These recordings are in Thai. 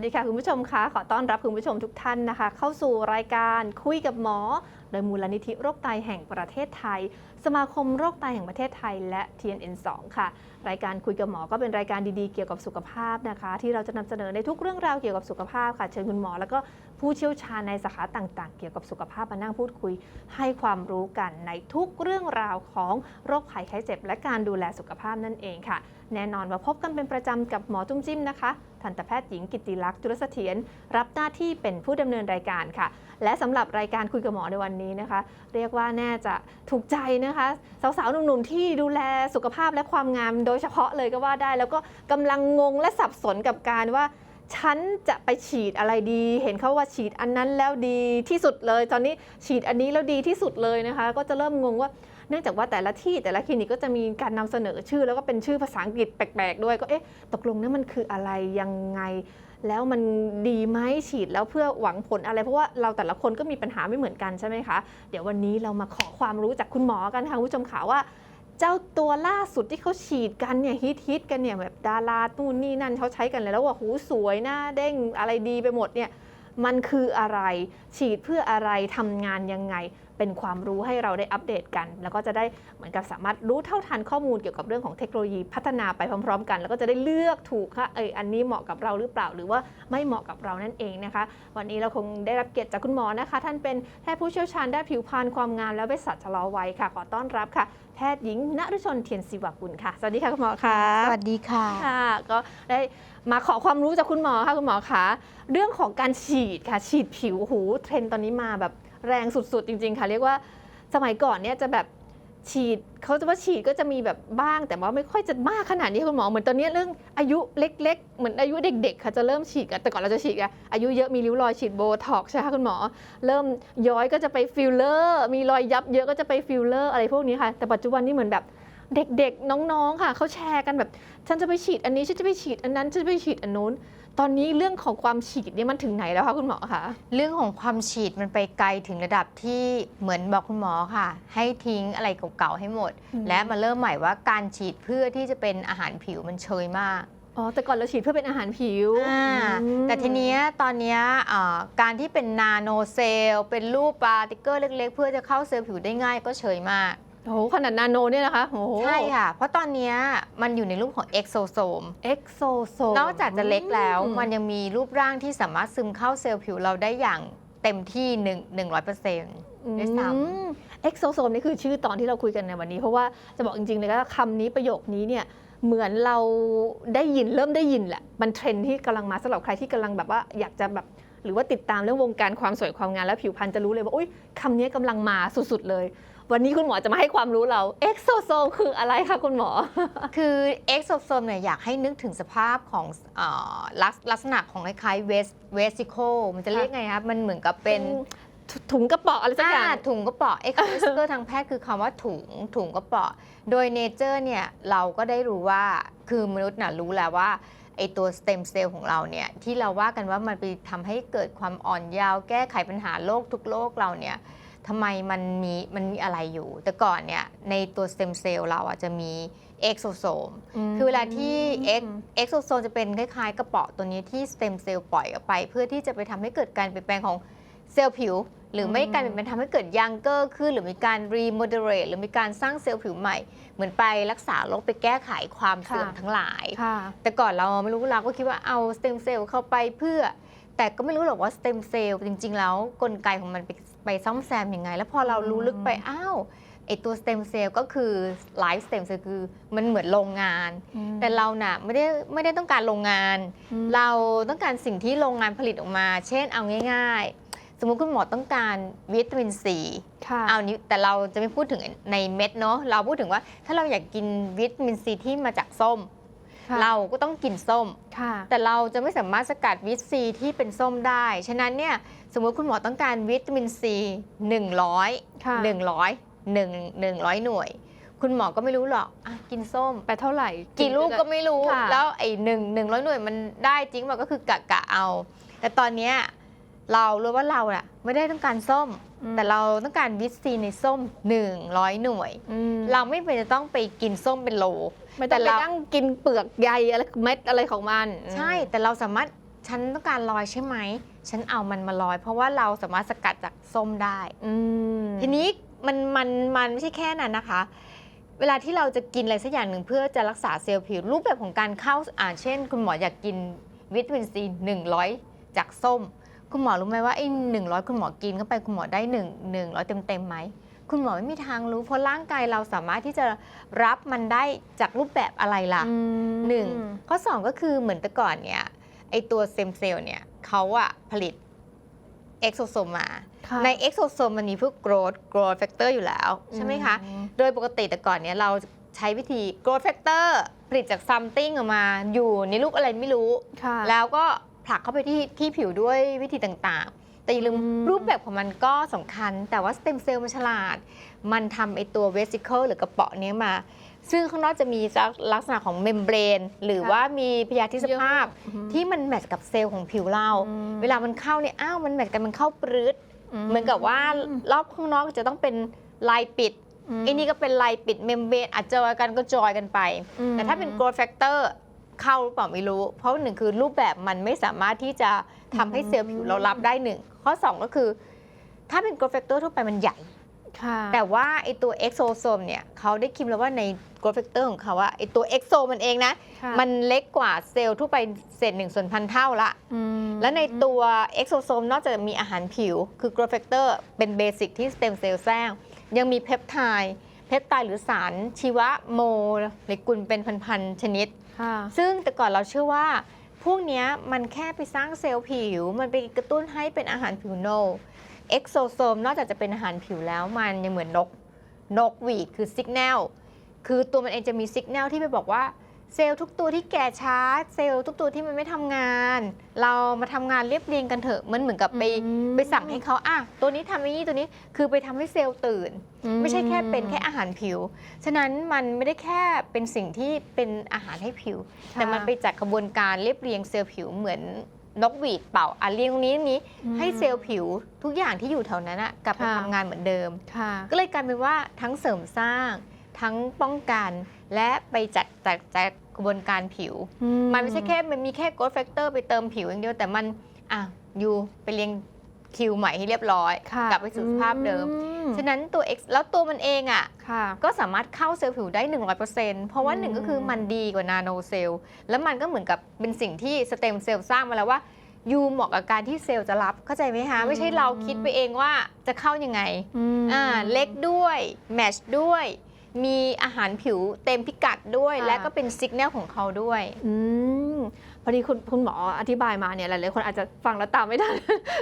สวัสดีค่ะคุณผู้ชมคะขอต้อนรับคุณผู้ชมทุกท่านนะคะ เข้าสู่รายการคุยกับหมอ โดยมูลนิธิโรคไตแห่งประเทศไทย สมาคมโรคไตแห่งประเทศไทย และ TNN2 ค่ะ รายการคุยกับหมอก็เป็นรายการดีๆเกี่ยวกับสุขภาพนะคะ ที่เราจะนำเสนอในทุกเรื่องราวเกี่ยวกับสุขภาพค่ะ เชิญคุณหมอ แล้วก็ผู้เชี่ยวชาญในสาขาต่างๆ เกี่ยวกับสุขภาพมานั่งพูดคุย ให้ความรู้กันในทุกเรื่องราวของโรคภัยไข้เจ็บ และการดูแลสุขภาพนั่นเองค่ะ แน่นอนว่าพบกันเป็นประจำกับหมอจุ้มจิ้มนะคะ ทันตแพทย์หญิงกิติลักษณ์จุลเสถียรรับหน้าที่เป็นผู้ดำเนินรายการค่ะ และสำหรับรายการคุยกับหมอในวันนี้นะคะ เรียกว่าแน่จะถูกใจนะคะ สาวๆหนุ่มๆที่ดูแลสุขภาพและความงามโดยเฉพาะเลยก็ว่าได้ แล้วก็กำลังงงและสับสนกับการว่าฉันจะไปฉีดอะไรดี เห็นเขาว่าฉีดอันนั้นแล้วดีที่สุดเลย ตอนนี้ฉีดอันนี้แล้วดีที่สุดเลยนะคะ ก็จะเริ่มงงว่า เนื่องจากว่าแต่ละที่แต่ละคลินิกก็จะมีการนำเสนอชื่อ แล้วก็เป็นชื่อภาษาอังกฤษแปลกๆ ด้วยก็เอ๊ะตกลงนั้นมันคืออะไรยังไง แล้วมันดีไหมฉีดแล้วเพื่อหวังผลอะไร เพราะว่าเราแต่ละคนก็มีปัญหาไม่เหมือนกันใช่ไหมคะ เดี๋ยววันนี้เรามาขอความรู้จากคุณหมอกันค่ะคุณผู้ชมขาว่าเจ้าตัวล่าสุดที่เขาฉีดกันเนี่ยฮิตฮิตกันเนี่ยแบบดาราตู้นนี่นั่นเขาใช้กันเลยแล้วว่าหูสวยหน้าเด้งอะไรดีไปหมดเนี่ย มันคืออะไร ฉีดเพื่ออะไรทำงานยังไง เป็นความรู้ให้เราได้อัปเดตกัน แล้วก็จะได้เหมือนกับสามารถรู้เท่าทันข้อมูลเกี่ยวกับเรื่องของเทคโนโลยีพัฒนาไปพร้อม ๆ กัน แล้วก็จะได้เลือกถูกค่ะเอออันนี้เหมาะกับเราหรือเปล่าหรือว่าไม่เหมาะกับเรานั่นเองนะคะ วันนี้เราคงได้รับเกียรติจากคุณหมอนะคะ ท่านเป็นแพทย์ผู้เชี่ยวชาญด้านผิวพรรณความงามและเวชศาสตร์ชะลอวัยค่ะ ขอต้อนรับค่ะ พทย์หญิงณฤชนเทียนศิวกุลค่ะ สวัสดีค่ะคุณหมอค่ะสวัสดีค่ะค่ะก็ได้มาขอความรู้จากคุณหมอค่ะคุณหมอคะเรื่องของการฉีดค่ะ ฉีดผิวโอ้โหูเทรนด์ตอนนี้มาแบบแรงสุดๆ จริง ๆ ค่ะ เรียกว่าสมัยก่อนเนี่ยจะแบบ ฉีดเขาจะว่าฉีดก็จะมีแบบบ้าง แต่ว่าไม่ค่อยจะมากขนาดนี้คุณหมอเหมือนตอนนี้เรื่องอายุเล็ก ๆ เหมือนอายุเด็กๆค่ะจะเริ่มฉีดกันแต่ก่อนเราจะฉีดกันอายุเยอะมีริ้วรอยฉีดโบท็อกใช่ไหมคะคุณหมอ เริ่มย้อยก็จะไปฟิลเลอร์มีรอยยับเยอะก็จะไปฟิลเลอร์อะไรพวกนี้ค่ะ แต่ปัจจุบันนี้เหมือนแบบเด็กๆ น้องๆ ค่ะ เขาแชร์กันแบบ ฉันจะไปฉีดอันนี้ ฉันจะไปฉีดอันนั้น ฉันจะไปฉีดอันนู้น ตอนนี้เรื่องของความฉีดเนี่ยมันถึงไหนแล้วคะคุณหมอคะ เรื่องของความฉีดมันไปไกลถึงระดับที่เหมือนบอกคุณหมอค่ะ ให้ทิ้งอะไรเก่าๆให้หมด อืม และมาเริ่มใหม่ว่าการฉีดเพื่อที่จะเป็นอาหารผิวมันเชยมาก อ๋อแต่ก่อนเราฉีดเพื่อเป็นอาหารผิวอ่าอืม แต่ทีเนี้ยตอนเนี้ยอ่าการที่เป็นนาโนเซลล์เป็นรูปปาร์ติเกอร์เล็กๆ เพื่อจะเข้าเซลล์ผิวได้ง่ายก็เชยมาก โอ้โหขนาดนาโนเนี่ยนะคะโอ้โห ใช่ค่ะ เพราะตอนเนี้ยมันอยู่ในรูปของเอ็กโซโซม เอ็กโซโซนอกจากจะเล็กแล้วอืมันยังมีรูปร่างที่สามารถซึมเข้าเซลล์ผิวเราได้อย่างเต็มที่หนึ่งหนึ่งร้อยเปอร์เซ็นต์ด้วยซ้เอ็กโซโซมนี่คือชื่อตอนที่เราคุยกันในวันนี้ เพราะว่าจะบอกจริงๆเลยว่าคำนี้ประโยคนี้เนี่ยเหมือนเราได้ยินเริ่มได้ยินแหละ มันเทรนด์ที่กำลังมาสำหรับใครที่กำลังแบบว่าอยากจะแบบหรือว่าติดตามเรื่องวงการความสวยความงามและผิวพรรณจะรู้เลยว่าอุ้ยคำนี้กำลังมาสุดๆเลย วันนี้คุณหมอจะมาให้ความรู้เราเอ็กโซโซมคืออะไรคะคุณหมอ คือเอ็กโซโซมเนี่ยอยากให้นึกถึงสภาพของเออลักษลักษณะของคล้ายๆเวสเวสิโคมันจะเรียกไงครับมันเหมือนกับเป็นถุถุงกระเป๋าอะไรสักอย่างอ่าถุงกระเป๋อเอ็กซ์เกอร์ทางแพทย์คือคำว่าถุงถุงกระเป๋อโดยเนเจอร์เนี่ยเราก็ได้รู้ว่าคือมนุษย์น่ะรู้แล้วว่าไอตัวสเต็มเซลล์ของเราเนี่ยที่เราว่ากันว่ามันไปทำให้เกิดความอ่อนยาวแก้ไขปัญหาโรคทุกโรคเราเนี่ย ทำไมมันมีมันมีอะไรอยู่ แต่ก่อนเนี่ยในตัวสเต็มเซลล์เราอะจะมีเอ็กโซโซมคือเวลาที่เอ็กเอ็กโซโซมจะเป็นคล้ายๆ กระเป๋อตัวนี้ที่สเต็มเซลล์ปล่อยออกไป เพื่อที่จะไปทำให้เกิดการเปลี่ยนแปลงของเซลล์ผิว หรือไม่การเปลี่ยนแปลงทำให้เกิดยังเกอร์ขึ้นหรือมีการรีโมเดเรตหรือมีการสร้างเซลล์ผิวใหม่ เหมือนไปรักษาโรคไปแก้ไขความเสื่อมค่ะทั้งหลายค่ะแต่ก่อนเราไม่รู้เราก็คิดว่าเอาสเต็มเซลล์เข้าไปเพื่อแต่ก็ไม่รู้หรอกว่าสเต็มเซลล์จริง ๆ แล้วกลไกของมันไป ไปซ่อมแซมยังไง แล้วพอเรารู้ลึกไปอ้าวไอตัวสเต็มเซลล์ก็คือไลฟ์สเต็มเซลล์คือมันเหมือนโรงงาน แต่เราน่ะไม่ได้ไม่ได้ต้องการโรงงานอืมเราต้องการสิ่งที่โรงงานผลิตออกมา เช่นเอาง่าย ๆ สมมุติคุณหมอต้องการวิตามินซีค่ะเอานี้แต่เราจะไม่พูดถึงในเม็ดเนาะเราพูดถึงว่าถ้าเราอยากกินวิตามินซีที่มาจากส้มค่ะ เราก็ต้องกินส้มค่ะแต่เราจะไม่สามารถสกัดวิตซีที่เป็นส้มได้ ฉะนั้นเนี่ยสมมติคุณหมอต้องการวิตามินซี100ค่ะ100 1 100หน่วย คุณหมอก็ไม่รู้หรอกอะกินส้มไปเท่าไหร่ กี่ลูกก็ไม่รู้ค่ะแล้วไอ้หนึ่งหนึ่งร้อยหน่วยมันได้จริงมันก็คือกะกะเอา แต่ตอนเนี้ยเรารู้ว่าเราน่ะไม่ได้ต้องการส้มอืมแต่เราต้องการวิตซีในส้ม 100 หน่วยอืมเราไม่เป็นจะต้องไปกินส้มเป็นโล ไม่แต่ต้องไปเรา นั่งกินเปลือกใยอะไรเม็ดอะไรของมันใช่แต่เราสามารถฉันต้องการลอยใช่ไหม ฉันเอามันมาลอย เพราะว่าเราสามารถสกัดจากส้มได้ อืมทีนี้มันมันมันไม่ใช่แค่นั้นนะคะ เวลาที่เราจะกินอะไรสักอย่างหนึ่งเพื่อจะรักษาเซลล์ผิว รูปแบบของการเข้าอ่านเช่น คุณหมออยากกินวิตามินซี100 จากส้ม คุณหมอรู้ไหมว่าไอ้หนึ่งร้อยคุณหมอกินเข้าไปคุณหมอได้หนึ่งหนึ่งร้อยเต็มเต็มๆไหม คุณหมอไม่มีทางรู้ เพราะร่างกายเราสามารถที่จะรับมันได้จากรูปแบบอะไรล่ะอืมหนึ่งข้อสองก็คือเหมือนแต่ก่อนเนี่ยไอตัวเซมเซลล์เนี่ยเขาอะผลิตเอ็กโซโซมมาค่ะในเอ็กโซโซมมันมีพวก growth growth factor อยู่แล้วใช่ไหมคะอืมโดยปกติแต่ก่อนเนี่ยเราใช้วิธี growth factor ผลิตจาก something ออกมาอยู่ในรูปอะไรไม่รู้ค่ะแล้วก็ผลักเข้าไปที่ที่ผิวด้วยวิธีต่างๆ แต่อย่าลืมอืมรูปแบบของมันก็สำคัญ แต่ว่าสเต็มเซลล์มันฉลาด มันทำไอตัวเวสิเคิลหรือกระเป๋อเนี้ยมา ซึ่งข้างนอกจะมีลักษณะของเมมเบรน หรือว่ามีพยาธิสภาพอืมที่มันแมทช์กับเซลล์ของผิวเราอืมเวลามันเข้าเนี่ยอ้าวมันแมทช์กันมันเข้าปรืดเหมือนกับว่ารอบข้างนอกจะต้องเป็นลายปิดมไอ้นี่ก็เป็นลายปิดเมมเบรนอาจจะจอยกันก็จอยกันไปอืมแต่ถ้าเป็น growth factor เข้าหรือเปล่าไม่รู้ เพราะหนึ่งคือรูปแบบมันไม่สามารถที่จะทำให้เซลล์ผิวเรารับได้หนึ่งข้อ 2 ก็คือ ถ้าเป็น growth factor ทั่วไปมันใหญ่ค่ะแต่ว่าไอตัว exosome เนี่ยเขาได้คิดแล้วว่าใน growth factor ของเขาอะไอตัว exo มันเองนะค่ะมันเล็กกว่าเซลล์ทั่วไปเศษหนึ่งส่วนพันเท่าละอืมและในตัว exosome นอกจากมีอาหารผิว คือ growth factor เป็นเบสิกที่สเต็มเซลล์สร้างยังมีเพปไทด์เพปไทด์หรือสารชีวโมเลกุลเป็นพันๆชนิด ค่ะ ซึ่งแต่ก่อนเราเชื่อว่า พวกเนี้ยมันแค่ไปสร้างเซลล์ผิว มันไปกระตุ้นให้เป็นอาหารผิวโนเอ็กโซโซมนอกจากจะเป็นอาหารผิวแล้วมันยังเหมือนนก นกหวีดคือสิกแนลคือตัวมันเองจะมีสิกแนลที่ไปบอกว่า เซลล์ทุกตัวที่แก่ช้า เซลล์ทุกตัวที่มันไม่ทำงาน เรามาทำงานเรียบเรียงกันเถอะมันเหมือนกับไปอืม ไปสั่งให้เขาอะตัวนี้ทำอย่างนี้ตัวนี้คือไปทำให้เซลล์ตื่น ไม่ใช่แค่เป็นแค่อาหารผิว ฉะนั้นมันไม่ได้แค่เป็นสิ่งที่เป็นอาหารให้ผิวค่ะแต่มันไปจากกระบวนการเรียบเรียงเซลล์ผิวเหมือนนกหวีดเป่าอะเรียงตรงนี้ตรงนี้ อืมให้เซลล์ผิวทุกอย่างที่อยู่แถวนั้นอะกลับไปค่ะ ทำงานเหมือนเดิม ค่ะ ก็เลยกลายเป็นว่าทั้งเสริมสร้าง ทั้งป้องกันและไปจัดจัดจัดกระบวนการผิวอืมันไม่ใช่แค่มันมีแค่ growth factor ไปเติมผิวอย่างเดียวแต่มันอะอยู่ไปเรียงคิวใหม่ให้เรียบร้อยค่ะกลับไปสู่สภาพเดิมอืมฉะนั้นตัว X แล้วตัวมันเองอะค่ะก็สามารถเข้าเซลล์ผิวได้ 100%เพราะว่าอืมหนึ่งก็คือมันดีกว่านาโนเซลล์แล้วมันก็เหมือนกับเป็นสิ่งที่สเต็มเซลล์สร้างมาแล้วว่ายูเหมาะกับการที่เซลล์จะรับเข้าใจไหมคะ ไม่ใช่เราคิดไปเองว่าจะเข้ายังไงมอ่าเล็กด้วย แมชด้วย มีอาหารผิวเต็มพิกัดด้วยค่ะและก็เป็นซิกแนลของเขาด้วยอืมพอดีคุณคุณหมออธิบายมาเนี่ยหลายๆคนอาจจะฟังแล้วตามไม่ได้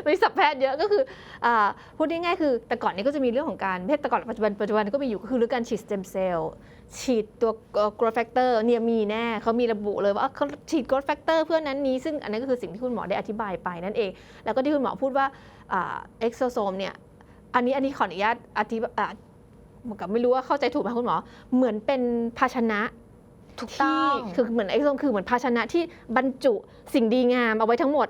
มีสับแพทย์เยอะก็คืออ่าพูดง่ายๆคือ แต่ก่อนนี้ก็จะมีเรื่องของการเพศแต่ก่อนปัจจุบันปัจจุบันก็มีอยู่ก็คือเรื่องการฉีดสเต็มเซลล์ฉีดตัว growth factor เนี่ยมีแน่เขามีระบุเลยว่าเขาฉีด growth factor เพื่อนั้นนี้ ซึ่งอันนั้นก็คือสิ่งที่คุณหมอได้อธิบายไปนั่นเอง แล้วก็ที่คุณหมอพูดว่าอ่า exosome เนี่ยอันนี้อันนี้ขออนุญาตอธิบายอ่า เหมือนกับไม่รู้ว่าเข้าใจถูกไหมคุณหมอ เหมือนเป็นภาชนะถูกต้องที่คือเหมือนไอ้ส้มคือเหมือนภาชนะที่บรรจุสิ่งดีงามเอาไว้ทั้งหมด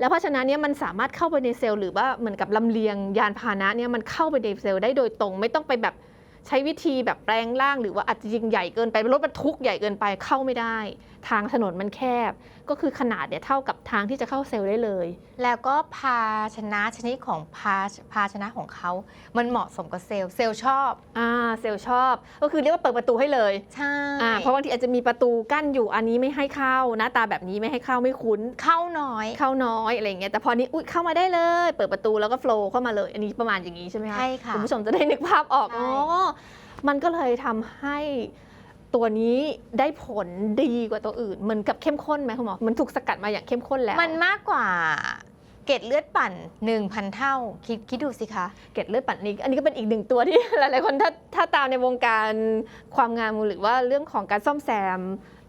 แล้วภาชนะเนี้ยมันสามารถเข้าไปในเซลล์หรือว่าเหมือนกับลำเลียงยานพาหนะเนี่ยมันเข้าไปในเซลล์ได้โดยตรง ไม่ต้องไปแบบใช้วิธีแบบแปลงร่าง หรือว่าอาจจะยิงใหญ่เกินไปรถบรรทุกใหญ่เกินไปเข้าไม่ได้ ทางถนนมันแคบ ก็คือขนาดเนี่ยเท่ากับทางที่จะเข้าเซลล์ได้เลย แล้วก็ภาชนะชนิดของภาภาชนะของเขา มันเหมาะสมกับเซลล์เซลล์ชอบอ่าเซลล์ชอบ ก็คือเรียกว่าเปิดประตูให้เลยใช่อ่าเพราะบางทีอาจจะมีประตูกั้นอยู่อันนี้ไม่ให้เข้าหน้าตาแบบนี้ไม่ให้เข้าไม่คุ้นเข้าน้อย เข้าน้อยอะไรอย่างเงี้ยแต่พอนี้อุ้ยเข้ามาได้เลย เปิดประตูแล้วก็โฟล์เข้ามาเลย อันนี้ประมาณอย่างนี้ใช่ไหมคะใช่ค่ะคุณผู้ชมจะได้นึกภาพออกใช่อ๋อมันก็เลยทำให้ ตัวนี้ได้ผลดีกว่าตัวอื่น เหมือนกับเข้มข้นไหมคุณหมอ มันถูกสกัดมาอย่างเข้มข้นแล้ว มันมากกว่าเกล็ดเลือดปั่น 1,000 เท่า คิดคิดดูสิคะ เกล็ดเลือดปั่นนี้ อันนี้ก็เป็นอีกหนึ่งตัวที่ หลายๆคนถ้าถ้าตามในวงการความงามหรือว่าเรื่องของการซ่อมแซม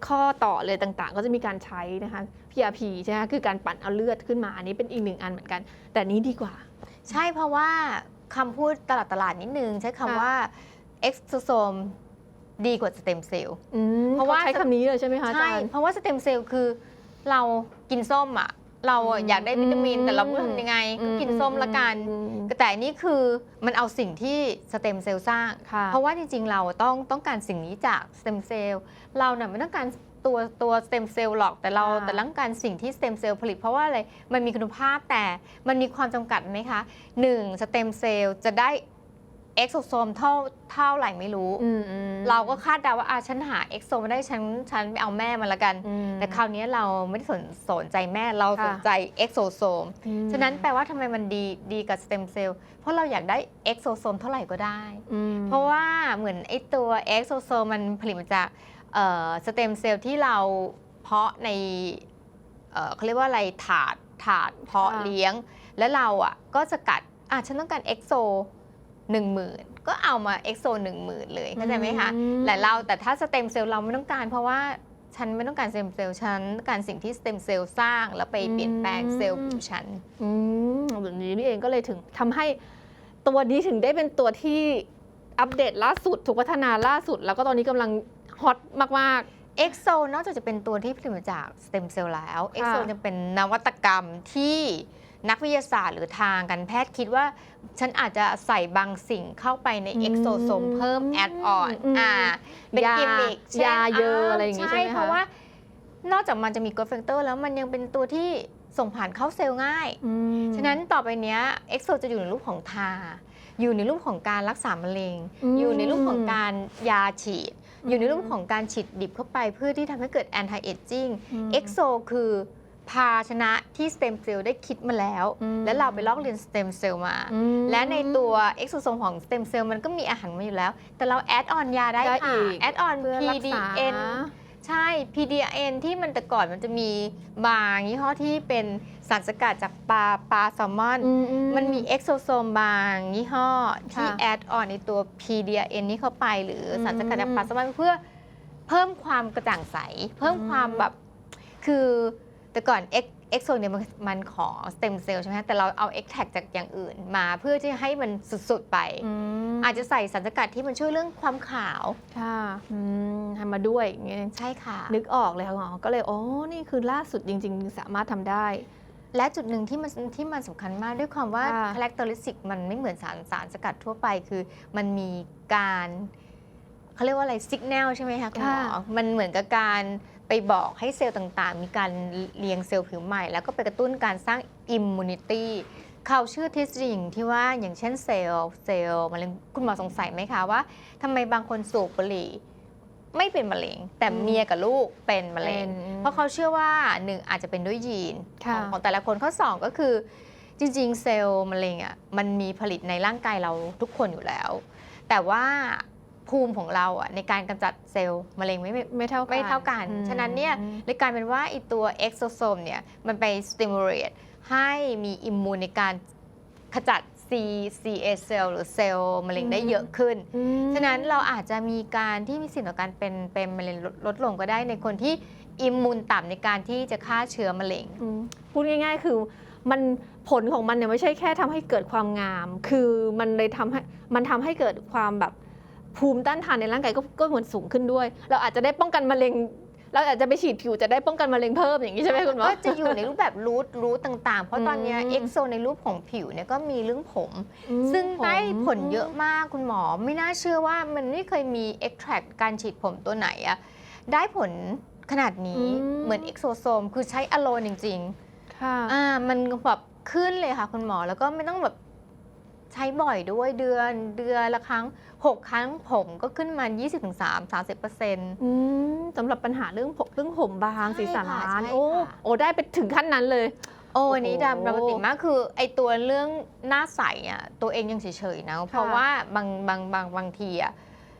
ข้อต่อเลยต่างๆ ก็จะมีการใช้นะคะ PRP ใช่ไหมคือการปั่นเอาเลือดขึ้นมา อันนี้เป็นอีกหนึ่งอันเหมือนกัน แต่นี้ดีกว่า ใช่เพราะว่าคำพูดตลาดตลาดนิดนึงใช้คำค่ะว่า exosome ดีกว่าสเต็มเซลล์ อืมเพราะว่า ขใช้คำนี้เลยใช่ไหมคะอาใช่ จารย์ เพราะว่าสเต็มเซลล์คือเรากินส้มอะ เราอะอยากได้วิตามิน แต่เราไม่รู้ทำยังไง ก็กินส้มละกัน อืมแต่อันนี่คือมันเอาสิ่งที่สเต็มเซลล์สร้าง ค่ะ เพราะว่าจริงๆ เราต้องต้องการสิ่งนี้จากสเต็มเซลล์ เราเนี่ยไม่ต้องการตัวตัวสเต็มเซลล์หรอก แต่เราค่ะแต่ต้องการสิ่งที่สเต็มเซลล์ผลิตเพราะว่าอะไร มันมีคุณภาพแต่มันมีความจำกัดไหมคะหนึ่งสเต็มเซลล์จะได้ เอ็กโซโซมเท่าเท่าไหร่ไม่รู้ อืมอืม เราก็คาดเดาว่าอะฉันหาเอ็กโซมาได้ฉันฉันไปเอาแม่มาละกัน อืมแต่คราวนี้เราไม่ได้สนสนใจแม่เราค่ะ สนใจเอ็กโซโซม อืมฉะนั้นแปลว่าทำไมมันดีดีกับสเต็มเซลล์เพราะเราอยากได้เอ็กโซโซมเท่าไหร่ก็ได้ อืม เพราะว่าเหมือนไอ้ตัวเอ็กโซโซมมันผลิตมาจากสเต็มเซลล์ที่เราเพาะในเอ่อเขาเรียกว่าอะไรถาดถาดเพาะค่ะ เลี้ยง แล้วเราอะก็จะกัดอะฉันต้องการเอ็กโซ หนึ่งหมื่นก็เอามาเอ็กโซหนึ่งหมื่นเลยเข้าใจไหมคะอืมแต่เราแต่ถ้าสเต็มเซลล์เราไม่ต้องการเพราะว่าฉันไม่ต้องการสเต็มเซลล์ฉันต้องการสิ่งที่สเต็มเซลล์สร้าง แล้วไปเปลี่ยนแปลงเซลล์ผิวฉันอืมแบบนี้นี่เองก็เลยถึงทำให้ตัวนี้ถึงได้เป็นตัวที่อัปเดตล่าสุดถูกพัฒนาล่าสุด แล้วก็ตอนนี้กำลังฮอตมากเอ็กโซนอกจากจะเป็นตัวที่ผลิตมาจากสเต็มเซลล์แล้วเอ็กโซค่ะจะเป็นนวัตกรรมที่ นักวิทยาศาสตร์หรือทางการแพทย์คิดว่า ฉันอาจจะใส่บางสิ่งเข้าไปในอืมเอ็กโซโซมเพิ่มแอดออนอืมอ่าเป็นยากิมมิคช่นยาเยอะอะไรอย่างงี้ใช่ไหมคะเพราะว่านอกจากมันจะมีกรดแฟกเตอร์แล้วมันยังเป็นตัวที่ส่งผ่านเข้าเซลล์ง่ายๆอืมฉะนั้นต่อไปเนี้ยเอ็กโซจะอยู่ในรูปของทา อยู่ในรูปของการรักษามะเร็งมอยู่ในรูปของการยาฉีดอืมอยู่ในรูปของการฉีดดิบเข้าไปเพื่อที่ทำให้เกิด anti aging มเอ็กโซคือ ภาชนะที่สเต็มเซลล์ได้คิดมาแล้วอืมแล้วเราไปลอกเรียนสเต็มเซลล์มาอืมและในตัวเอ็กโซโซมของสเต็มเซลล์มันก็มีอาหารมาอยู่แล้ว แต่เราแอดออนยาได้ได้ค่ะอีกแอดออนเพื่อรักษา PDN ใช่ PDN ที่มันแต่ก่อนมันจะมีบางยี่ห้อที่เป็นสารสกัดจากปลาปลาแซลมอนอือืมันมีเอ็กโซโซมบางยี่ห้อที่ค่ะแอดออนในตัว PDN นี้เข้าไปหรืออมสารสกัดจากปลาแซลมอนเพื่อเพิ่มความกระจ่างใส เพิ่มอืมความแบบคือ แต่ก่อนเอ็กเอ็กโซเนี่ยมันมันของสเต็มเซลล์ใช่ไหมคะแต่เราเอาเอ็กแท็กจากอย่างอื่นมาเพื่อที่ให้มันสุด ๆ ไปอืมอาจจะใส่สารสกัดที่มันช่วยเรื่องความขาว ค่ะอืมทำมาด้วยอย่างเงี้ยใช่ค่ะ นึกออกเลยค่ะอ๋อก็เลยอ๋อนี่คือล่าสุดจริง ๆ สามารถทำได้ และจุดหนึ่งที่มันที่มันสำคัญมากด้วยความว่าค่ะคาแรคเตอริสติกมันไม่เหมือนสารสารสกัดทั่วไป คือมันมีการเขาเรียกว่าอะไรสัญญาณใช่ไหมคะคุณหมอค่ะมันเหมือนกับการ ไปบอกให้เซลล์ต่างๆ มีการเรียงเซลล์ผิวใหม่ แล้วก็ไปกระตุ้นการสร้างอิมมูนิตี้เขาเชื่อทฤษฎีอย่างที่ว่าอย่างเช่นเซลล์เซลล์มะเร็งคุณหมอสงสัยไหมคะว่าทำไมบางคนสูบบุหรี่ไม่เป็นมะเร็ง แต่อืมเมียกับลูกเป็นมะเร็งเป็นเพราะเขาเชื่อว่าหนึ่งอาจจะเป็นด้วยยีนขค่ะองของแต่ละคนข้อสองก็คือ จริง ๆ เซลล์มะเร็งอะมันมีผลิตในร่างกายเราทุกคนอยู่แล้ว แต่ว่า ภูมิของเราอะในการกำจัดเซลล์มะเร็งไม่ไม่ไม่เท่ากันไม่เท่ากันอืมฉะนั้นเนี่ยเลยกลายเป็นว่าไอตัวเอ็กโซโซมเนี่ยมันไปสติมูล e ให้มีอิมมูนในการขจัด C CA เซลล์หรือเซลล์มะเร็งได้เยอะขึ้นอืมฉะนั้นเราอาจจะมีการที่มีสิทธิ์ต่อการเป็นเป็นมะเร็งลดลดลงก็ได้ในคนที่อิมมูนต่ำในการที่จะฆ่าเชื้อมะเร็งอืมพูดง่ายๆ คือมันผลของมันเนี่ยไม่ใช่แค่ทำให้เกิดความงาม คือมันเลยทำให้มันทำให้เกิดความแบบ ภูมิต้านทานในร่างกายก็ก็เหมือนสูงขึ้นด้วย เราอาจจะได้ป้องกันมะเร็ง เราอาจจะไปฉีดผิวจะได้ป้องกันมะเร็งเพิ่มอย่างนี้ใช่ไหมคุณหมอ ก็จะอยู่ในรูปแบบรูทรูทต่างๆ เพราะตอนเนี้อืมเอ็กโซในรูปของผิวเนี่ยก็มีเรื่องผมอืมซึ่งได้ผลมเยอะมากคุณหมอ ไม่น่าเชื่อว่ามันไม่เคยมีเอ็กแทรการฉีดผมตัวไหนอะได้ผลขนาดนี้อืมเหมือนเอ็กโซโซม คือใช้อโลนจริงค่ะๆอ่ามันแบบขึ้นเลยค่ะคุณหมอแล้วก็ไม่ต้องแบบใช้บ่อยด้วยเดือนเดือนละครั้ง 6 ครั้งผมก็ขึ้นมา 20-3 30%เอืมสำหรับปัญหาเรื่องผมเรื่องผมบางใช่ศีรษะค่ะล้านใช่โอ้ค่ะโอ้ได้ไปถึงขั้นนั้นเลย โอ้โอ้โหอันนี้ดำดรามาติกมากคือ ไอตัวเรื่องหน้าใสอะตัวเองยังเฉยๆนะเพราะว่าบางบางบางบางทีอะ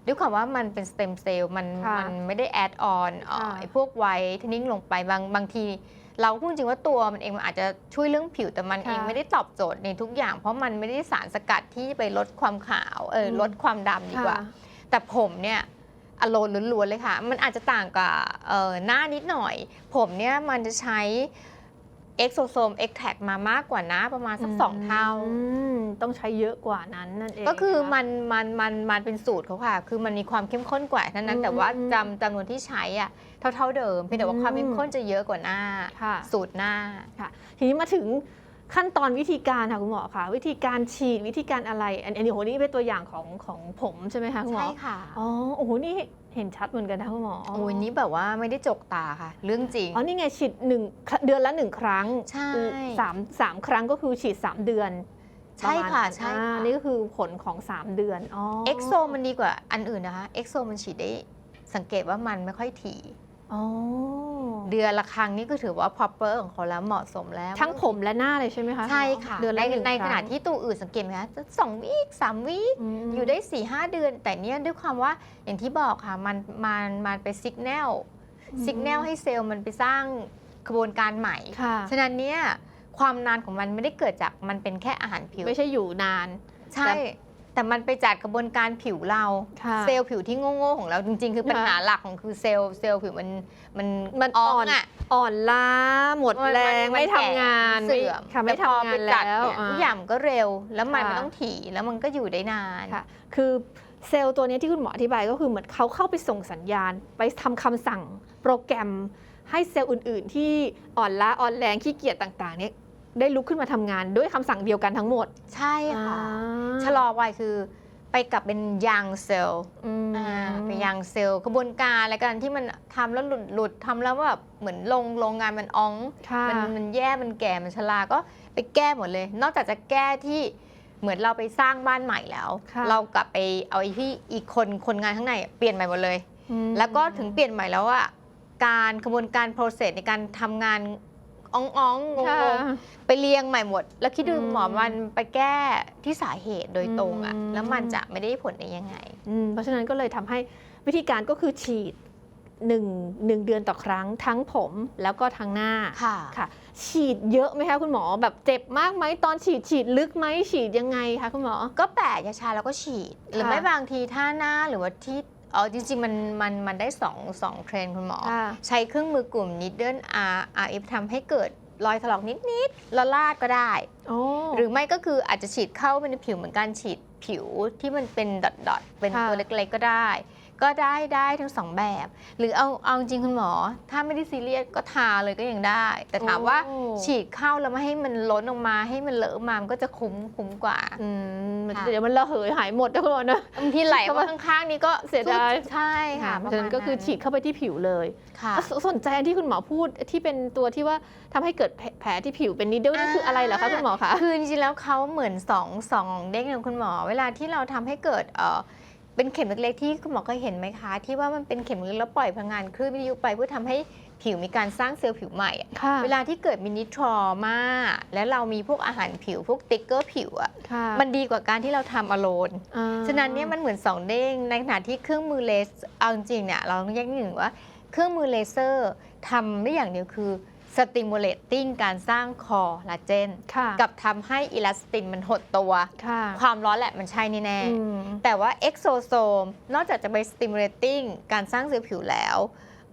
ด้วยความว่ามันเป็นสเต็มเซลล์มันค่ะมันไม่ได้แอดออนค่ะไอพวกไวท์เทนนิ่งลงไปบางบางที เราพูดจริงว่าตัวมันเองมันอาจจะช่วยเรื่องผิวแต่มันค่ะเองไม่ได้ตอบโจทย์ในทุกอย่าง เพราะมันไม่ได้สารสกัดที่ไปลดความขาวเอออืมลดความดำดีกว่าค่ะแต่ผมเนี่ยอโลนล้วนๆเลยค่ะ มันอาจจะต่างกับเอ่อหน้านิดหน่อย ผมเนี่ยมันจะใช้ เอ็กโซโซมเอ็กแท็กมามากกว่านะประมาณสักสองเท่าอืมต้องใช้เยอะกว่านั้นนั่นเอง ก็คือะมัมันมันมันมันเป็นสูตรเขาค่ะ คือมันมีความเข้มข้นกว่าเท่านั้นอืมแต่ว่าอืมจำจำนวนที่ใช้อะเท่าเท่าเดิมเพียงแต่ว่าอืมความเข้มข้นจะเยอะกว่าหน้าค่ะสูตรหน้าค่ะ ทีนี้มาถึงขั้นตอนวิธีการค่ะคุณหมอคะวิธีการฉีดวิธีการอะไรอันอันนี้โหนี่เป็นตัวอย่างของของผมใช่ไหมคะคุณหมอใช่ค่ะอ๋อโอ้โหนี่ เห็นชัดเหมือนกันนะคุณหมอโอ้ยนี้แบบว่าไม่ได้จกตาค่ะ เรื่องจริง อ๋อ นี่ไงฉีดหนึ่งเดือนละหนึ่งครั้งใช่สามสามครั้งก็คือฉีดสามเดือน ใช่ค่ะประมาณใช่อ่าค่ะนี่ก็คือผลของ 3 เดือน อ๋อ เอ็กโซมันดีกว่าอันอื่นนะคะ เอ็กโซมันฉีดได้สังเกตว่ามันไม่ค่อยถี่อ๋อ เดือนละครั้งนี่ก็ถือว่า proper ของเขาแล้วเหมาะสมแล้ว ทั้งผมและหน้าเลยใช่ไหมคะใช่ค่ะเดือนในละหนึ่งในคขรั้งณะที่ตัวอื่นสังเกตไหมคะสองวีคสามวีคมอยู่ได้4ี่ห้าเดือน แต่เนี้ยด้วยความว่าอย่างที่บอกค่ะมันมันมันไปสัญญาณสัญญาณให้เซลล์มันไปสร้างกระบวนการใหม่ค่ะฉะนั้นเนี่ยความนานของมันไม่ได้เกิดจากมันเป็นแค่อาหารผิว ไม่ใช่อยู่นานใช่ แต่มันไปจัดกระบวนการผิวเรา ค่ะเซลล์ผิวที่โง่ๆของเราจริง ๆ คือค่ะปัญหาหลักของคือเซลล์เซลล์ผิวมันมันมันอ่ออ่อนนอะ อ่อนล้า หมดมันแรงมันไม่ทำงานเสื่อมไค่ะไม่แต่พอทำงาไปนจัดแล้วเนี่ยทุกอย่างมันก็เร็ว แล้วมันค่ะ ไม่ต้องถี่แล้วมันก็อยู่ได้นาน ค่ะ คือเซลล์ตัวนี้ที่คุณหมออธิบายก็คือเหมือนเขาเข้าไปส่งสัญญาณ ไปทำคำสั่งโปรแกรมให้เซลล์อื่น ๆ ที่อ่อนล้าอ่อนแรงขี้เกียจต่าง ๆ เนี่ย ได้ลุกขึ้นมาทำงานด้วยคำสั่งเดียวกันทั้งหมด ใช่ค่ะอ่าชะลอวัยคือไปกลับเป็นยังเซลล์อืม อ่าเป็นยังเซลล์กระบวนการอะไรกันที่มันทำแล้วหลุดหลุดทำแล้วแบบเหมือนลงโรงงานมันออง ค่ะ มันมันแย่ มันแก่ มันชราก็ไปแก้หมดเลย นอกจากจะแก้ที่เหมือนเราไปสร้างบ้านใหม่แล้ว ค่ะ เรากลับไปเอาไอ้ที่อีกคนคนงานข้างในเปลี่ยนใหม่หมดเลย อืมแล้วก็ถึงเปลี่ยนใหม่แล้วอะการกระบวนการ process ในการทำงาน อ่องๆงค่ะงๆไปเรียงใหม่หมด แล้วคิดดูอืมหมอมันไปแก้ที่สาเหตุโดยตรงอะอืมแล้วมันจะไม่ได้ผลได้ยังไงอืมเพราะฉะนั้นก็เลยทำให้วิธีการก็คือฉีดหนึ่งหนึ่งเดือนต่อครั้งทั้งผมแล้วก็ทั้งหน้าค่ะค่ะ ฉีดเยอะไหมคะคุณหมอแบบเจ็บมากไหมตอนฉีดฉีดลึกไหมฉีดยังไงคะคุณหมอ ก็แปะยาชาแล้วก็ฉีด หรือไม่บางทีท่าหน้าหรือว่าที่ อ๋อจริง ๆ มันมันมันได้สองสองเทรนด์คุณหมอ ค่ะใช้เครื่องมือกลุ่ม Needle R RF ทำให้เกิดรอยถลอกนิดๆแล้วลาดก็ได้ โอ้หรือไม่ก็คืออาจจะฉีดเข้าไปในผิวเหมือนการฉีดผิวที่มันเป็นดอทๆเป็นตัวเล็กๆก็ได้ ก็ได้ได้ทั้งสองแบบ หรือเอาเอาจริงคุณหมอ ถ้าไม่ได้ซีเรียสก็ทาเลยก็ยังได้ แต่ถามว่าโอ้ ฉีดเข้าแล้วไม่ให้มันล้นออกมาให้มันเลอะมามันก็จะคุ้มคุ้มกว่า อืมค่ะ เดี๋ยวมันระเหยหายหมดนะคุณหมอนะ บางทีไหลเข้ามามาข้างๆ นี้ก็เสียดายใช่ค่ะเพราะฉะนั้นก็คือฉีดเข้าไปที่ผิวเลยค่ะอะ สสนใจอันที่คุณหมอพูดที่เป็นตัวที่ว่าทำให้เกิดแผลแผลที่ผิวเป็นนิดเดิลนี่คืออะไรเหรอคะคุณหมอคะ คือจริงๆแล้วเขาเหมือนสองสองเด้งของคุณหมอ เวลาที่เราทำให้เกิดเออ เป็นเข็มเล็กๆที่คุณหมอเคยเห็นไหมคะ ที่ว่ามันเป็นเข็มเล็กแล้วปล่อยพลังงานคลื่นวิทยุไปเพื่อทำให้ผิวมีการสร้างเซลล์ผิวใหม่อะค่ะเวลาที่เกิดมินิทรอมาแล้วเรามีพวกอาหารผิว พวกติ๊กเกอร์ผิวอะค่ะมันดีกว่าการที่เราทำอโลนอ่าฉะนั้นเนี่ยมันเหมือนสองเด้งในขณะที่เครื่องมือเลเซอร์เอาจริงๆเนี่ยเราต้องแยกนิดหนึ่งว่า เครื่องมือเลเซอร์ทำได้อย่างเดียวคือ stimulating การสร้างคอลลาเจนค่ะกับทำให้อิลาสตินมันหดตัวค่ะความร้อนแหละมันใช่แน่อืมๆแต่ว่าเอ็กโซโซมนอกจากจะไป stimulating การสร้างเซลล์ผิวแล้ว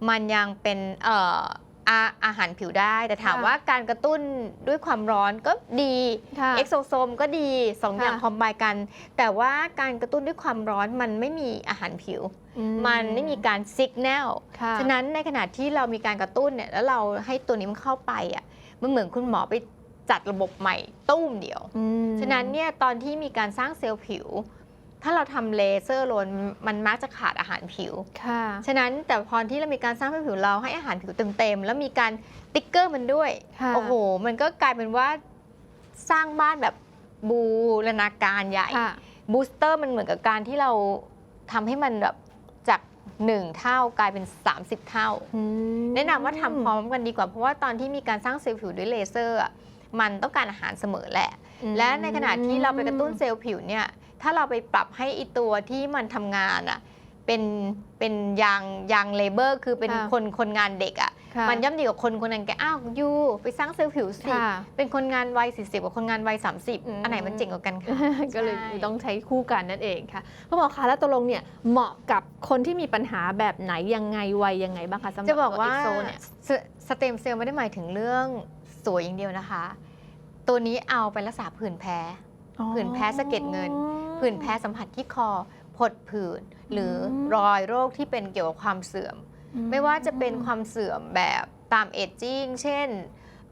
มันยังเป็นเอ่ออาอาหารผิวได้แต่ถามค่ะว่าการกระตุ้นด้วยความร้อนก็ดีค่ะเอ็กโซโซมก็ดีสองอย่างค่ะคอมไบกัน แต่ว่าการกระตุ้นด้วยความร้อนมันไม่มีอาหารผิวอื มันไม่มีการซิกแนลค่ะฉะนั้นในขณะที่เรามีการกระตุ้นเนี่ยแล้วเราให้ตัวนี้มันเข้าไปอะมันเหมือนคุณหมอไปจัดระบบใหม่ตุ้มเดียวอืมฉะนั้นเนี่ยตอนที่มีการสร้างเซลล์ผิว ถ้าเราทำเลเซอร์โลนมันมักจะขาดอาหารผิว ค่ะ ฉะนั้นแต่พอที่เรามีการสร้างผิวเราให้อาหารผิวเต็มๆแล้วมีการติ๊กเกอร์มันด้วยค่ะโอ้โห มันก็กลายเป็นว่าสร้างบ้านแบบบูรณาการใหญ่ค่ะบูสเตอร์มันเหมือนกับการที่เราทำให้มันแบบจาก 1 เท่ากลายเป็น 30 เท่าอืมแนะนำว่าทำพร้อมกันดีกว่า เพราะว่าตอนที่มีการสร้างเซลล์ผิวด้วยเลเซอร์อะมันต้องการอาหารเสมอแหละ อืมและในขณะที่เราไปกระตุ้นเซลล์ผิวเนี่ย ถ้าเราไปปรับให้อีตัวที่มันทำงานอะเป็นเป็นยางยางเลเบอร์ คือเป็นค่ะ คนคนงานเด็กอะค่ะ มันย่อมดีกว่าคนคนนั้นแกอ้าวยูไปสร้างเซลล์ผิวสิค่ะเป็นคนงานวัย40กับคนงานวัยอืม30 อันไหนมันเจ๋งกว่ากันคะก็เลยใช่ต้องใช้คู่กันนั่นเองค่ะคุณหมอคะแล้วตกลงเนี่ยเหมาะกับคนที่มีปัญหาแบบไหนยังไงวัยยังไงบ้างคะสำหรับจะบอกว่าตัว Exo เนี่ยสสเต็มเซลล์ไม่ได้หมายถึงเรื่องสวยอย่างเดียวนะคะ ตัวนี้เอาไปรักษาผื่นแพ้ผื่นแพ้สะเก็ดเงิน ผื่นแพ้สัมผัสที่คอผดผื่น หรืออมรอยโรคที่เป็นเกี่ยวกับความเสื่อม ไม่ว่าจะเป็นความเสื่อมแบบตามเอจจิ้งเช่น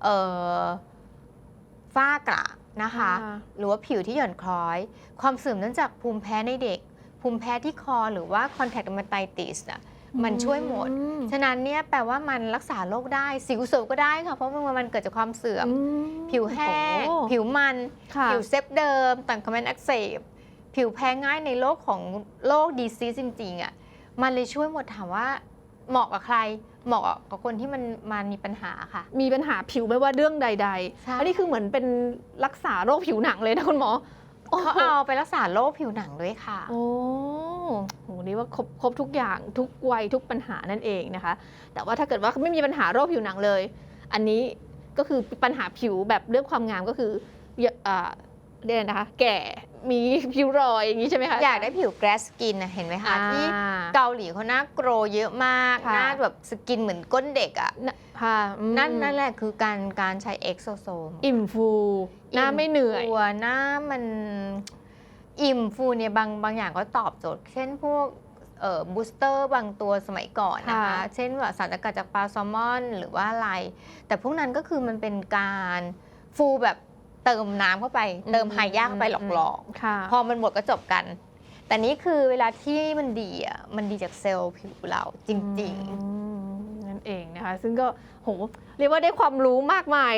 เอ่อฝ้ากระนะคะ หรือว่าผิวที่หย่อนคล้อย ความเสื่อมเนื่องจากภูมิแพ้ในเด็ก ภูมิแพ้ที่คอหรือว่า contact dermatitis อะมันช่วยหมดอืฉะนั้นเนี่ยแปลว่ามันรักษาโรคได้ สิวเสริมก็ได้ค่ะ เพราะว่ามันเกิดจากความเสื่อมอืมผิวแห้งโอ้ผิวมันค่ะผิวเซฟเดิมต่างคอมเมนต์อักเสบ ผิวแพ้ง่ายในโลกของโรคดีซีจริงๆอะ มันเลยช่วยหมดถามว่า เหมาะกับใคร เหมาะกับคนที่มันมันมีปัญหาค่ะ มีปัญหาผิวไม่ว่าเรื่องใด ใช่ ๆ อันนี้คือเหมือนเป็นรักษาโรคผิวหนังเลยนะคุณหมอ โอ้เขาเอาไปรักษาโรคผิวหนังด้วยค่ะ โอ้โหนี่ว่าครบครบทุกอย่างทุกวัยทุกปัญหานั่นเองนะคะ แต่ว่าถ้าเกิดว่าไม่มีปัญหาโรคผิวหนังเลย อันนี้ก็คือปัญหาผิวแบบเรื่องความงามก็คือเยอะอ่า เรียกอะไรนะคะ แก่มีผิวรอยอย่างนี้ใช่ไหมคะ อยากได้ผิวแกรสกินนะเห็นไหมคะที่อ่าเกาหลีเขาหน้าโกรเยอะมาก ค่ะ หน้าแบบสกินเหมือนก้นเด็กอะ่ะน่ะ ค่ะอืมนั่นนั่นแหละคือการการใช้เอ็กโซโซมอิ่มฟูหน้าไม่เหนื่อย ตัวหน้ามันอิ่มฟูเนี่ยบางบางอย่างก็ตอบโจทย์ เช่นพวกเอ่อบูสเตอร์บางตัวสมัยก่อนนะคะ ค่ะ เช่นว่าสารสกัดจากปลาแซลมอน หรือว่าอะไร แต่พวกนั้นก็คือมันเป็นการฟูแบบ เติมน้ำเข้าไป เติมไฮยากเข้าไปหลอกๆค่ะพอมันหมดก็จบกัน แต่นี่คือเวลาที่มันดีอะมันดีจากเซลล์ผิวเราจริง อืมนั่นเองนะคะ ซึ่งก็โหเรียกว่าได้ความรู้มากมาย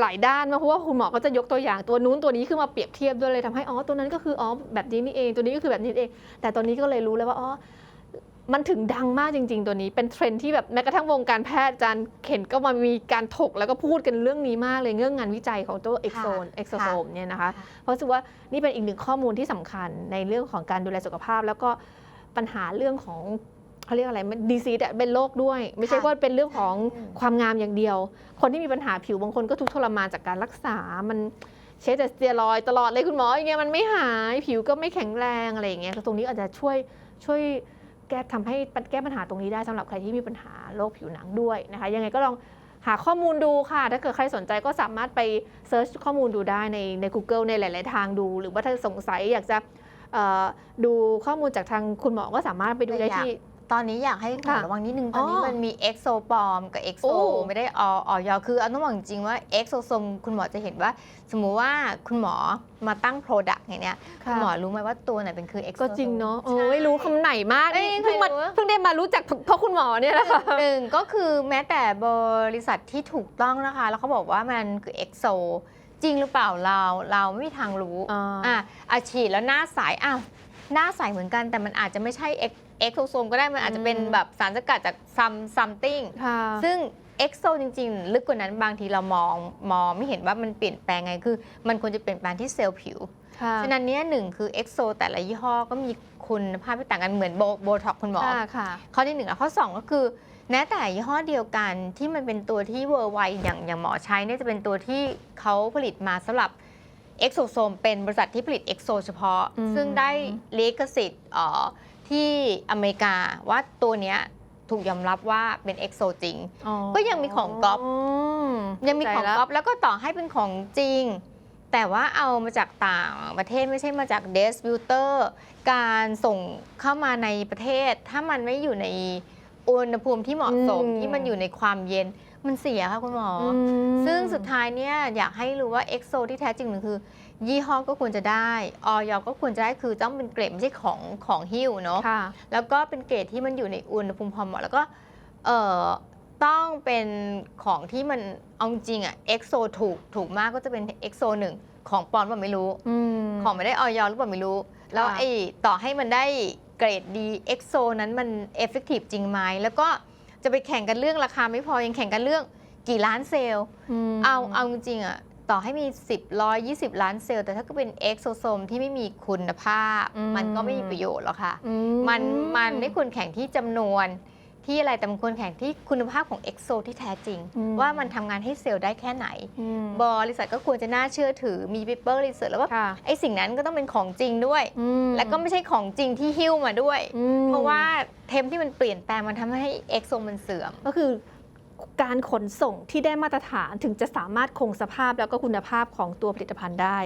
หลายด้านมากเพราะว่าคุณหมอก็จะยกตัวอย่างตัวนู้นตัวนี้ขึ้นมาเปรียบเทียบด้วยเลยทำให้อ๋อตัวนั้นก็คืออ๋อแบบนี้นี่เองตัวนี้ก็คือแบบนี้เอง แต่ตอนนี้ก็เลยรู้แล้วว่าอ๋อ มันถึงดังมากจริง ๆ ตัวนี้เป็นเทรนด์ที่แบบแม้กระทั่งวงการแพทย์อาจารย์เข็นก็มามีการถกแล้วก็พูดกันเรื่องนี้มากเลยเรื่องงานวิจัยของตัวเอ็กโซนเอ็กโซโซมเนี่ยนะคะ เพราะรู้สึกว่านี่เป็นอีกหนึ่งข้อมูลที่สำคัญในเรื่องของการดูแลสุขภาพ แล้วก็ปัญหาเรื่องของเขาเรียกอะไรดีซีแต่เป็นโรคด้วย ไม่ใช่ค่ะว่าเป็นเรื่องของอืมความงามอย่างเดียว คนที่มีปัญหาผิวบางคนก็ทุกข์ทรมานจากการรักษามันใช้แต่สเตียรอยด์ตลอดเลยคุณหมออย่างเงี้ยมันไม่หายผิวก็ไม่แข็งแรงอะไรอย่างเงี้ยตรงนี้อาจจะช่วยช่วย แก้ทำให้แก้ปัญหาตรงนี้ได้สำหรับใครที่มีปัญหาโรคผิวหนังด้วยนะคะ ยังไงก็ลองหาข้อมูลดูค่ะ ถ้าเกิดใครสนใจก็สามารถไปเซิร์ชข้อมูลดูได้ในใน Google ในหลาย ๆ ทางดู หรือว่าถ้าสงสัยอยากจะดูข้อมูลจากทางคุณหมอก็สามารถไปดูได้ที่ ตอนนี้อยากให้ขอค่ะระวังนิดนึง ตอนนี้อ๋อมันมีเอ็กโซปลอมกับเอ็กโซโอ้ ไม่ได้อออยคือเอาต้องบอกจริงๆว่าเอ็กโซโซมคุณหมอจะเห็นว่า สมมุติว่าคุณหมอมาตั้งโปรดักต์อย่างเนี้ยคุณหมอรู้ไหมว่าตัวไหนเป็นคือเอ็กโซ ก็จริงเนาะเออไม่รู้คำไหนมากเอ้ยเพิ่งมาใครรู้เพิ่งได้มารู้จักเพราะคุณหมอเนี่ยแหละค่ะ หนึ่งก็คือแม้แต่บริษัทที่ถูกต้องนะคะ แล้วเขาบอกว่ามันคือเอ็กโซจริงหรือเปล่าเราเราไม่มีทางรู้อ่า อะอาฉีดแล้วหน้าใสอ้าวหน้าใสเหมือนกันแต่มันอาจจะไม่ใช่เอ็ก โซโซมก็ได้มันอาจจะเป็นอืมแบบสารสกัดจากซัมซัมติงค่ะซึ่งเอ็กโซจริง ๆ ลึกกว่านั้นบางทีเรามองมองไม่เห็นว่ามันเปลี่ยนแปลงไงคือ มันควรจะเปลี่ยนแปลงที่เซลล์ผิวค่ะฉะนั้นเนี้ยหนึ่งคือเอ็กโซแต่ละยี่ห้อก็มีคุณภาพที่ต่างกันเหมือนโบโบท็อกคุณหมอค่ะค่ะข้อที่หนึ่งแล้วข้อสองก็คือแม้แต่ยี่ห้อเดียวกันที่มันเป็นตัวที่เวอร์ไวอย่างอย่างหมอใช้เนี่ยจะเป็นตัวที่เขาผลิตมาสำหรับเอ็กโซโซมเป็นบริษัทที่ผลิตเอ็กโซเฉพาะอืมซึ่งได้ลิขสิทธิ์เอ่อ ที่อเมริกาว่าตัวเนี้ยถูกยอมรับว่าเป็นเอ็กโซจริง ก็ยังมีของก๊อปมยังมีของเข้าใจแล้วก๊อปแล้วก็ต่อให้เป็นของจริง แต่ว่าเอามาจากต่างประเทศไม่ใช่มาจากเดสบิวเตอร์การส่งเข้ามาในประเทศ ถ้ามันไม่อยู่ในอุณหภูมิที่เหมาะสมอืมที่มันอยู่ในความเย็นมันเสียค่ะคุณหมอออืมซึ่งสุดท้ายเนี่ยอยากให้รู้ว่าเอ็กโซที่แท้จริงมันคือ ยี่ห้อก็ควรจะได้ออยก็ควรจะได้คือต้องเป็นเกรดไม่ใช่ของของหิ้วเนาะค่ะแล้วก็เป็นเกรดที่มันอยู่ในอุณหภูมิพอเหมาะแล้วก็เอ่อต้องเป็นของที่มันเอาจริงอะเอ็กโซถูกถูกมากก็จะเป็นเอ็กโซหนึ่งของปลอมหรือเปล่าไม่รู้อืมของไม่ได้ออยหรือเปล่าไม่รู้ แล้วค่ะไอ้ต่อให้มันได้เกรดดีเอ็กโซนั้นมันเอฟเฟกตีฟจริงไหมแล้วก็จะไปแข่งกันเรื่องราคาไม่พอยังแข่งกันเรื่องกี่ล้านเซลล์มเอาเอาจริงๆอะ ต่อให้มี 10ร้อยยี่สิบล้านเซลล์ แต่ถ้าก็เป็นเอ็กโซโซมที่ไม่มีคุณภาพอืมมันก็ไม่มีประโยชน์หรอกค่ะอืมันมันไม่ควรแข่งที่จำนวน ที่อะไรแต่มันควรแข่งที่คุณภาพของเอ็กโซที่แท้จริงอืมว่ามันทำงานให้เซลล์ได้แค่ไหนอืมบริษัทก็ควรจะน่าเชื่อถือมีเปเปอร์รีเสิร์ชแล้วว่าค่ะไอ้สิ่งนั้นก็ต้องเป็นของจริงด้วยอืมแล้วก็ไม่ใช่ของจริงที่หิ้วมาด้วยอืมเพราะว่าเทมที่มันเปลี่ยนแปลงมันทำให้เอ็กโซมันเสื่อมก็คือ การขนส่งที่ได้มาตรฐานถึงจะสามารถคงสภาพแล้วก็คุณภาพของตัวผลิตภัณฑ์ได้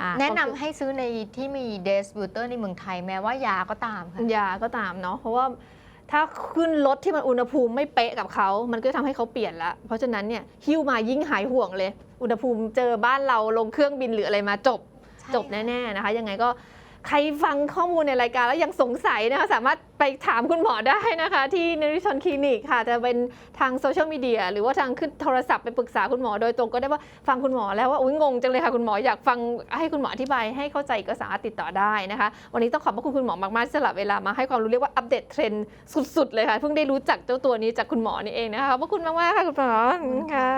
อ่าแนะนำก็คือให้ซื้อในที่มีเดสบิวเตอร์ในเมืองไทยแม้ว่ายาก็ตามค่ะ ยาก็ตามเนาะเพราะว่าถ้าขึ้นรถที่มันอุณหภูมิไม่เป๊ะกับเขา มันก็จะทำให้เขาเปลี่ยนละ เพราะฉะนั้นเนี่ยหิ้วมายิ่งหายห่วงเลย อุณหภูมิเจอบ้านเราลงเครื่องบินหรืออะไรมาจบ จบแน่ ๆ นะคะ ยังไงก็ ใครฟังข้อมูลในรายการแล้วยังสงสัยนะคะสามารถไปถามคุณหมอได้นะคะ ที่นริชนคลินิกค่ะ จะเป็นทางโซเชียลมีเดียหรือว่าทางขึ้นโทรศัพท์ไปปรึกษาคุณหมอโดยตรงก็ได้ว่าฟังคุณหมอแล้วว่าอุ้ยงงจังเลยค่ะคุณหมออยากฟังให้คุณหมออธิบายให้เข้าใจก็สามารถติดต่อได้นะคะ วันนี้ต้องขอบพระคุณคุณหมอมากๆที่สละเวลามาให้ความรู้เรียกว่าอัปเดตเทรนด์สุดๆเลยค่ะเพิ่งได้รู้จักเจ้าตัวนี้จากคุณหมอนี่เองนะคะขอบพระคุณมากๆค่ะคุณหมอค่ะ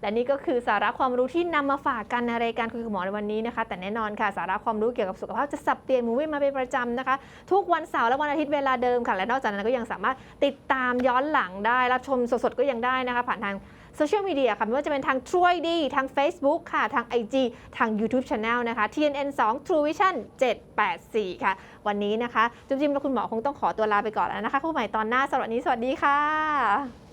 และนี่ก็คือสาระความรู้ที่นำมาฝากกันในรายการคุยกับหมอในวันนี้นะคะ แต่แน่นอนค่ะสาระความรู้เกี่ยวกับสุขภาพจะสับเปลี่ยนหมูวี่มาเป็นประจำนะคะ ทุกวันเสาร์และวันอาทิตย์เวลาเดิมค่ะ และนอกจากนั้นก็ยังสามารถติดตามย้อนหลังได้รับชมสดๆก็ยังได้นะคะ ผ่านทางโซเชียลมีเดียค่ะไม่ว่าจะเป็นทาง True ID ทาง Facebook ค่ะ ทาง IG ทาง YouTube Channel นะคะ TNN 2 True Vision 784 ค่ะ วันนี้นะคะ จุ๊บจิ้มและคุณหมอคงต้องขอตัวลาไปก่อนแล้วนะคะพบกันใหม่ตอนหน้าสวันนี้สวัสดีค่ะ